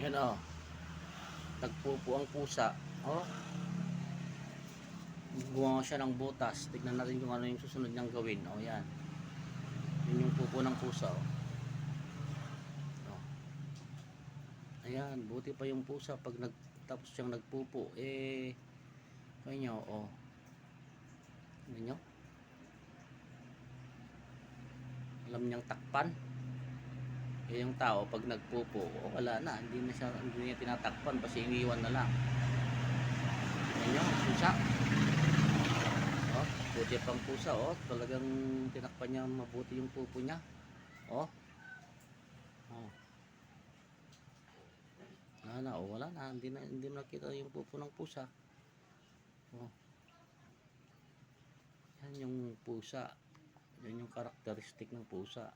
Yan oh. Nagpupo ang pusa. Oh. Gumawa siya ng butas. Tignan natin kung ano yung susunod niyang gawin. Oh, yan. Yun yung pupo ng pusa. Oh. oh. Ayan, buti pa yung pusa pag nag tapos siyang nagpupo eh kaya nyo, oh. Ano nyo? Alam niyang takpan. Eh yung tao pag nagpupo, oh, wala na, hindi na siya hindi niya tinatakpan kasi iniwan na lang. Ayan nyo, pusa. Oh, buti pang pusa, oh. Talagang tinakpan niya mabuti yung pupo niya. Oh. Oh. Wala na, oh, wala na. Hindi na, hindi mo nakita yung pupo ng pusa. Oh. Yan yung pusa. Yan yung karakteristik ng pusa.